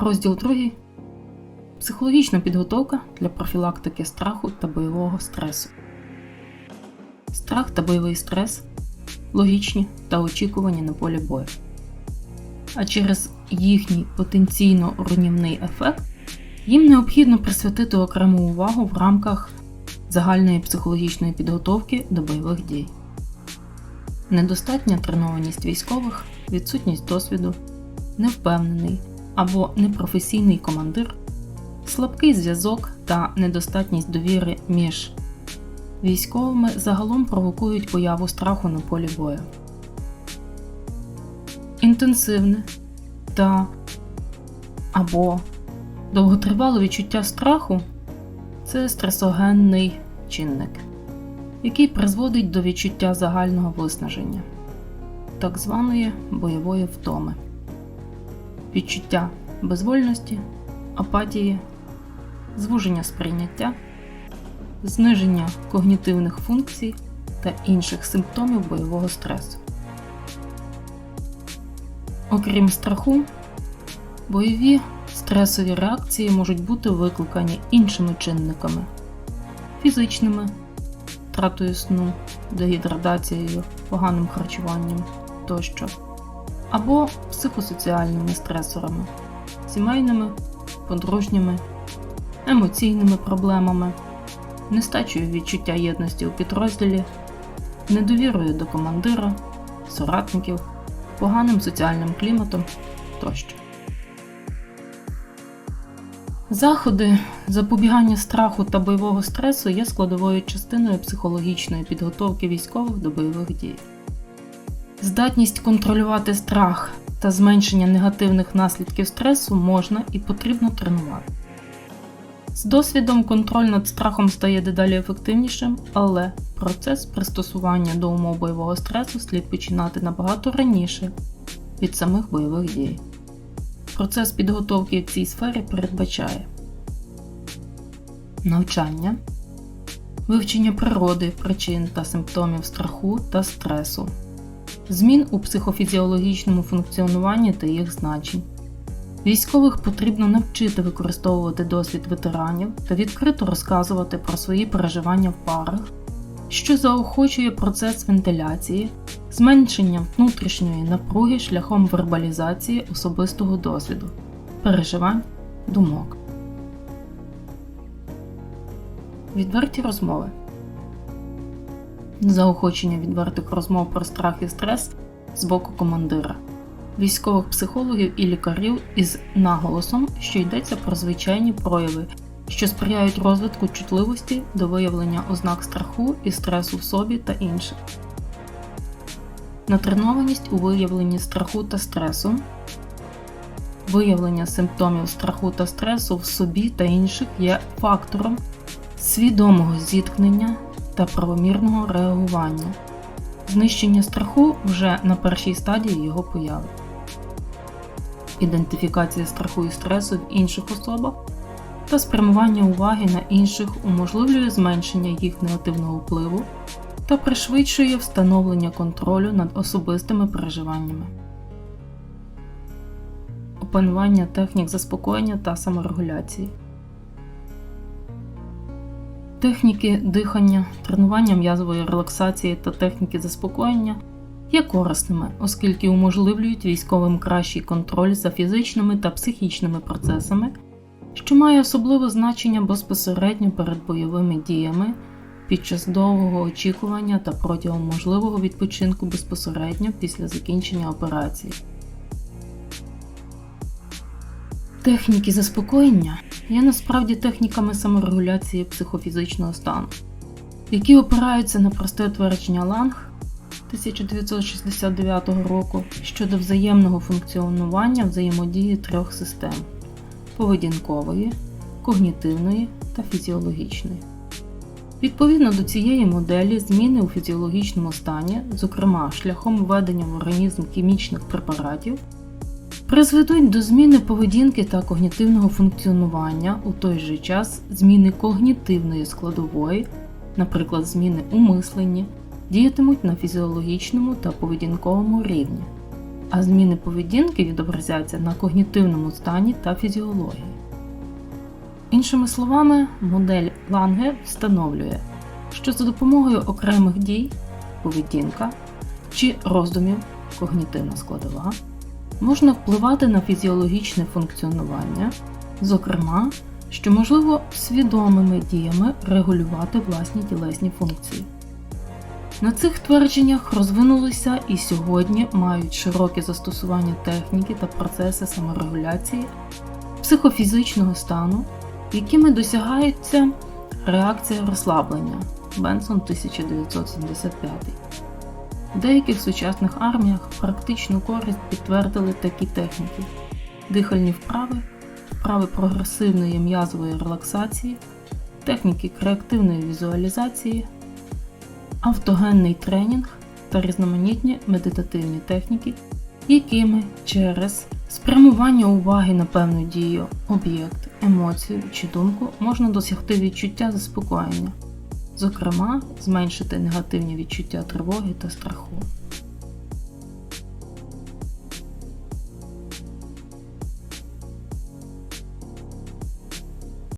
Розділ 2. Психологічна підготовка для профілактики страху та бойового стресу. Страх та бойовий стрес логічні та очікувані на полі бою. А через їхній потенційно руйнівний ефект їм необхідно присвятити окрему увагу в рамках загальної психологічної підготовки до бойових дій. Недостатня тренованість військових, відсутність досвіду, невпевнений або непрофесійний командир, слабкий зв'язок та недостатність довіри між військовими загалом провокують появу страху на полі бою. Інтенсивне та або довготривале відчуття страху це стресогенний чинник, який призводить до відчуття загального виснаження, так званої бойової втоми, відчуття безвольності, апатії, звуження сприйняття, зниження когнітивних функцій та інших симптомів бойового стресу. Окрім страху, бойові стресові реакції можуть бути викликані іншими чинниками фізичними, втратою сну, дегідратацією, поганим харчуванням тощо, або психосоціальними стресорами, сімейними, подружніми, емоційними проблемами, нестачею відчуття єдності у підрозділі, недовірою до командира, соратників, поганим соціальним кліматом тощо. Заходи запобігання страху та бойового стресу є складовою частиною психологічної підготовки військових до бойових дій. Здатність контролювати страх та зменшення негативних наслідків стресу можна і потрібно тренувати. З досвідом контроль над страхом стає дедалі ефективнішим, але процес пристосування до умов бойового стресу слід починати набагато раніше від самих бойових дій. Процес підготовки в цій сфері передбачає навчання, вивчення природи, причин та симптомів страху та стресу, змін у психофізіологічному функціонуванні та їх значень. Військових потрібно навчити використовувати досвід ветеранів та відкрито розказувати про свої переживання в парах, що заохочує процес вентиляції, зменшення внутрішньої напруги шляхом вербалізації особистого досвіду, переживань, думок. Відверті розмови. Заохочення відвертих розмов про страх і стрес з боку командира, військових психологів і лікарів із наголосом, що йдеться про звичайні прояви, що сприяють розвитку чутливості до виявлення ознак страху і стресу в собі та інших. Натренованість у виявленні страху та стресу, виявлення симптомів страху та стресу в собі та інших є фактором свідомого зіткнення та правомірного реагування, знищення страху вже на першій стадії його появи, ідентифікація страху і стресу в інших особах та спрямування уваги на інших уможливлює зменшення їх негативного впливу та пришвидшує встановлення контролю над особистими переживаннями. Опанування технік заспокоєння та саморегуляції. Техніки дихання, тренування м'язової релаксації та техніки заспокоєння є корисними, оскільки уможливлюють військовим кращий контроль за фізичними та психічними процесами, що має особливе значення безпосередньо перед бойовими діями під час довгого очікування та протягом можливого відпочинку безпосередньо після закінчення операції. Техніки заспокоєння є насправді техніками саморегуляції психофізичного стану, які опираються на просте твердження Ланг 1969 року щодо взаємного функціонування взаємодії трьох систем поведінкової, когнітивної та фізіологічної. Відповідно до цієї моделі, зміни у фізіологічному стані, зокрема шляхом введення в організм хімічних препаратів, призведуть до зміни поведінки та когнітивного функціонування у той же час зміни когнітивної складової, наприклад, зміни у мисленні, діятимуть на фізіологічному та поведінковому рівні. а зміни поведінки відобразяться на когнітивному стані та фізіології. Іншими словами, модель Ланге встановлює, що за допомогою окремих дій, поведінка чи роздумів, когнітивна складова, можна впливати на фізіологічне функціонування, зокрема, що можливо свідомими діями регулювати власні тілесні функції. На цих твердженнях розвинулися і сьогодні мають широке застосування техніки та процеси саморегуляції психофізичного стану, якими досягається реакція розслаблення Бенсон 1975. Деяких сучасних арміях практичну користь підтвердили такі техніки: дихальні вправи, вправи прогресивної м'язової релаксації, техніки креативної візуалізації, автогенний тренінг та різноманітні медитативні техніки, якими через спрямування уваги на певну дію, об'єкт, емоцію чи думку можна досягти відчуття заспокоєння, зокрема, зменшити негативні відчуття тривоги та страху.